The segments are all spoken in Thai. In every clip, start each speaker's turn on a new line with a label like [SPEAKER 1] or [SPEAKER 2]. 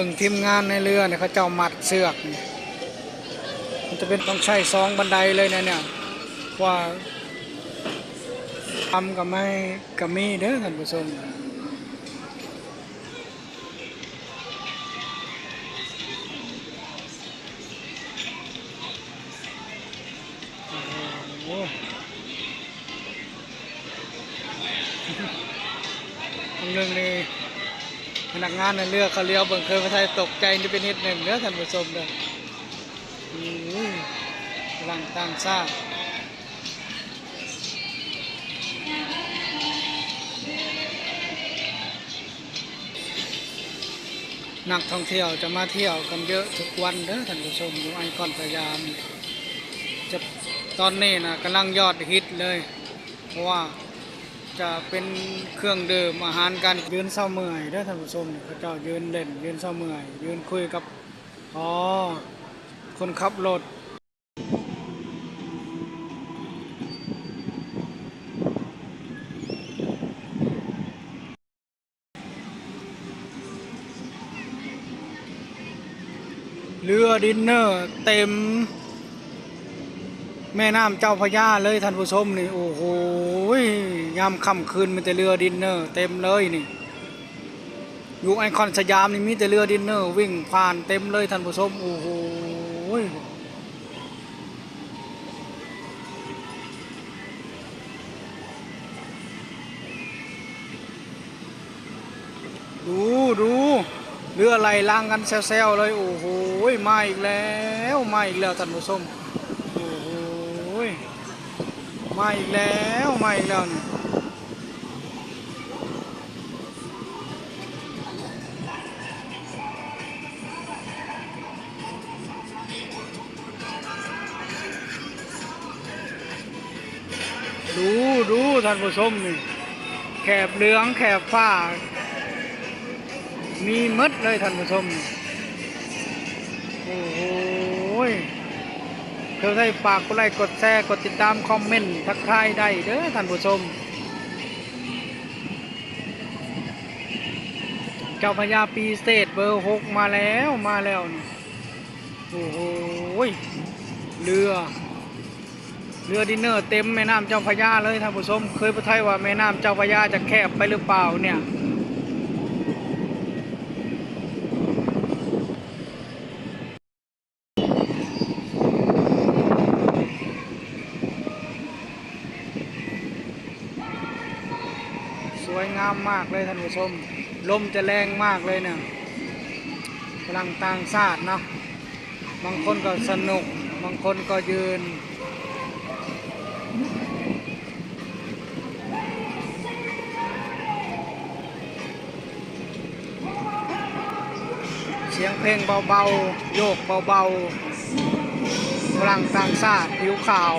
[SPEAKER 1] บิ่งทีมงานในเรือเนี่ยเขาเจ้ามัดเสือกมันจะเป็นต้องใช้สองบันไดเลยนะเนี่ยว่าทำกับไม่กับมีเด้อท่านผู้ชม พนักงานในเรือเขาเลี้ยวเบิ่งเคยมาไทยตกใจนี่เป็นนิดหนึ่งเด้อท่านผู้ชมเด้ออุ้ยกำลังตั้งซ่านักท่องเที่ยวจะมาเที่ยวกันเยอะทุกวันเด้อท่านผู้ชมอยู่ไอคอนสยามจะตอนนี้นะกำลังยอดฮิตเลย เพราะว่า จะเป็นเครื่องดื่มอาหารการยืนเศร้าเมื่อยเด้ท่านผู้ชมเนี่ยเขาเจ้ายืนเล่นยืนเศร้าเมื่อยยืนคุยกับอ๋อคนขับรถเรือดินเนอร์เต็ม แม่น้ำเจ้าพระยาเลยท่านผู้ชมนี่ โอ้โห ยามค่ำคืนมีแต่เรือดินเนอร์เต็มเลยนี่อยู่ไอคอนสยามนี่มีแต่เรือดินเนอร์วิ่งผ่านเต็มเลยท่านผู้ชมโอ้โหดูดูเรือไหลล่างกันแซวๆเลยโอ้โหมาอีกแล้วมาอีกแล้วท่านผู้ชมโอ้โหยมาอีกแล้วมาอีกแล้วนี่ ท่านผู้ชมนี่แขบเหลืองแขบฟ้า มีมดเลยท่านผู้ชมนี่โอ้โหเธอได้ฝากกดไลค์กดแชร์กดติดตามคอมเมนต์ทักทายได้เด้อท่านผู้ชม เจ้าพญาปีเศษเบอร์หกมาแล้วมาแล้วนี่โอ้โหเรือ เรือดินเนอร์เต็มแม่น้ำเจ้าพญาเลยท่านผู้ชมเคยพูดไทยว่าแม่น้ำเจ้าพญาจะแคบไปหรือเปล่าเนี่ยสวยงามมากเลยท่านผู้ชมลมจะแรงมากเลยเนี่ยพลังต่างชาติเนาะบางคนก็สนุก บางคนก็ยืน สียงเพลงเบาๆ โยกเบาๆพลังต่างชาติผิวขาว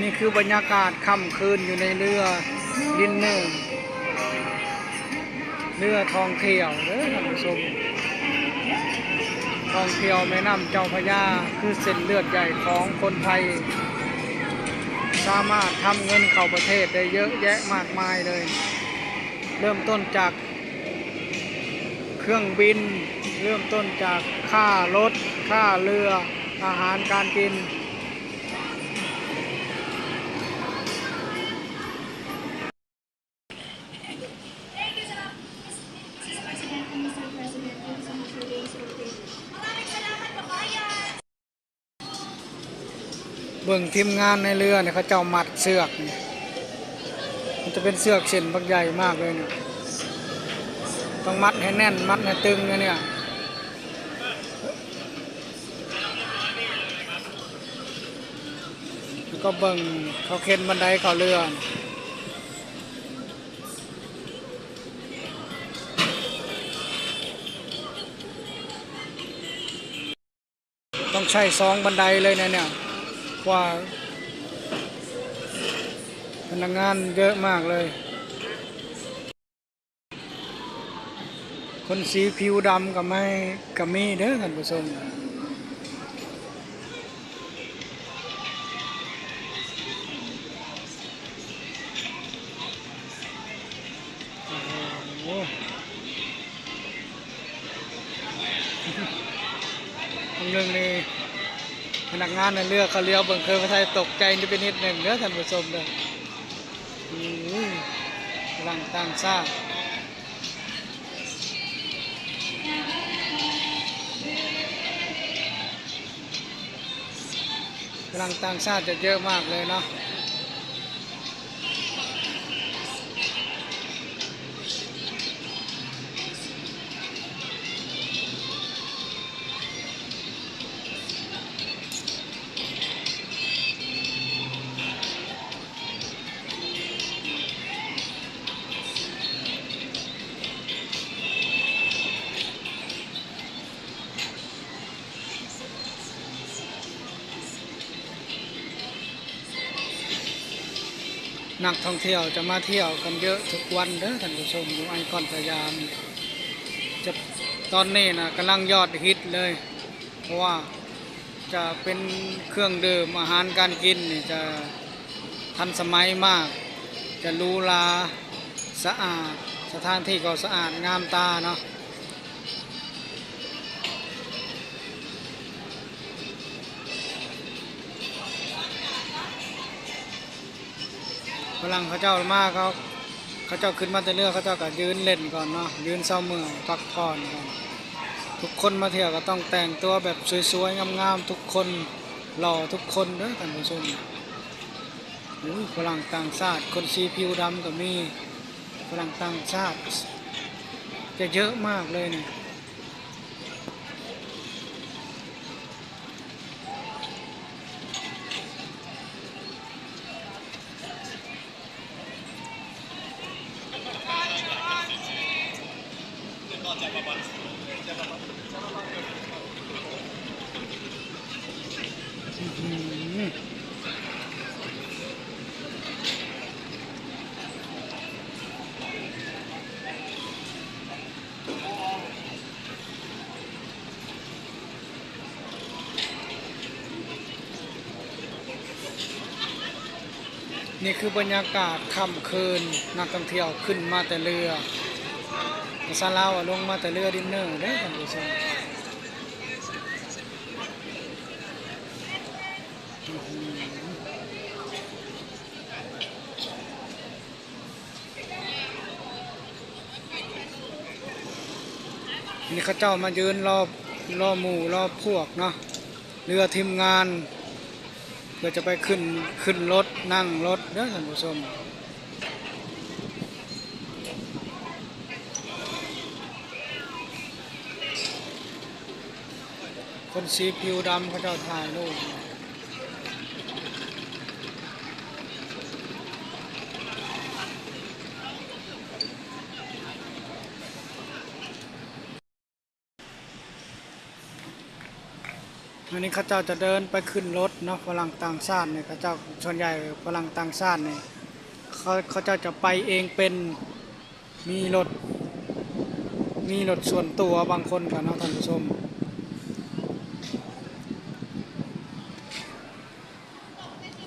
[SPEAKER 1] นี่คือบรรยากาศค่ำคืนอยู่ในเรือดินเนอร์เรือทองเที่ยวเด้อท่านผู้ชมทองเที่ยวแม่น้ำเจ้าพระยาคือเส้นเลือดใหญ่ของคนไทย สามารถทำเงินเข้าประเทศได้เยอะแยะมากมายเลย เริ่มต้นจากเครื่องบิน เริ่มต้นจากค่ารถ ค่าเรืออาหารการกิน เบิ่งทีมงานในเรือเนี่ยเขาเจ้ามัดเสือกนี่ยมันจะเป็นเสือกเส้นบักใหญ่มากเลยเนี่ยต้องมัดให้แน่นมัดให้ตึงนะเนี่ยแล้วก็เบิ่งเขาเข็นบันไดเขาเรือต้องใช้สองบันไดเลยนะเนี่ย กว่า พนักงานเยอะมากเลย คนสีผิวดำกับไม่กับมีเด้อท่านผู้ชมเรื่องนี้ พนักงานในเรือเขาเลี้ยวเบิ่งเคยมาไทยตกใจนิดเป็นนิดหนึ่งเด้อท่านผู้ชมเด้ออุ้ยกำลังต่างซากกำลังต่างซากจะเยอะมากเลยเนาะ นักท่องเที่ยวจะมาเที่ยวกันเยอะทุกวันเด้อท่านผู้ชมอยู่ไอคอนสยามจะตอนนี้นะกำลังยอดฮิตเลย เพราะว่าจะเป็นเครื่องดื่มอาหารการกินนี่จะทันสมัยมาก จะรูหราสะอาด สถานที่ก็สะอาดงามตาเนาะ ฝรั่งเขาเจ้ามาเขาเขาเจ้าขึ้นมาแต่เรือเขาเจ้าก็ยืนเล่นก่อนเนาะยืนเศร้าเมื่อยพักผ่อนก่อนทุกคนมาเที่ยวก็ต้องแต่งตัวแบบสวยๆงามๆทุกคนหล่อทุกคนเด้อท่านผู้ชมอุ้ยฝรั่งต่างชาติคนสีผิวดำก็มีฝรั่งต่างชาติจะเยอะมากเลยเนี่ย นี่คือบรรยากาศค่ำคืนนักท่องเที่ยวขึ้นมาแต่เรือภาลาวลงมาแต่เรือดินเนอร์เด้ท่านผู้ชมนี่เขาเจ้ามายืนรอบรอหมู่รอบพวกเนาะเรือทีมงาน พื่อจะไปขึ้นขึ้นรถนั่งรถเด้อท่านผู้ชมคนสีผิวดำเขาเจ้าถ่ายรูปันนี้เขาเจ้าจะเดินไปขึ้นรถเนาะฝรั่งต่างชาติเนี่ยเขาเจ้าส่วนใหญ่ฝรั่งต่างชาติเนี่ยเขาเขาเจ้าจะไปเองเป็นมีรถมีรถส่วนตัวบางคนกันเนาะท่านผู้ชม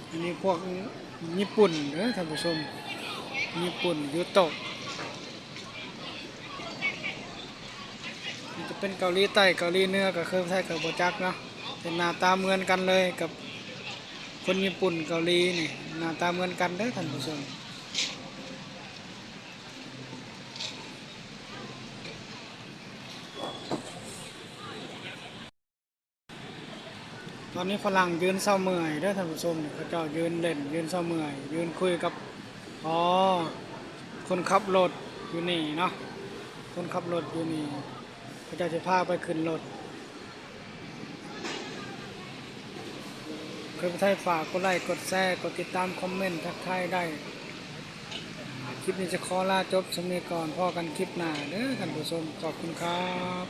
[SPEAKER 1] อันนี้พวกญี่ปุ่นเด้อท่านผู้ชมญี่ปุ่นยุโตะจะเป็นเกาหลีใต้เกาหลีเหนือกับเครื่องไทยกับโบจักเนาะ เป็นหน้าตาเหมือนกันเลยกับคนญี่ปุ่นเกาหลีนี่หน้าตาเหมือนกันเด้อท่านผู้ชมตอนนี้ฝรั่งยืนเศร้าเมื่อยเด้อท่านผู้ชมเขาเจ้ายืนเล่นยืนเศร้าเมื่อย ยืนคุยกับอ๋อคนขับรถอยู่นี่เนาะคนขับรถอยู่นี่เขาเจ้าจะพาไปขึ้นรถ คลิปไทยฝากกดไลค์กดแชร์กดติดตามคอมเมนต์ทักทายได้ คลิปนี้จะขอลาจบสมัยก่อนพ่อกันคลิปหน้าเด้อท่านผู้ชมขอบคุณครับ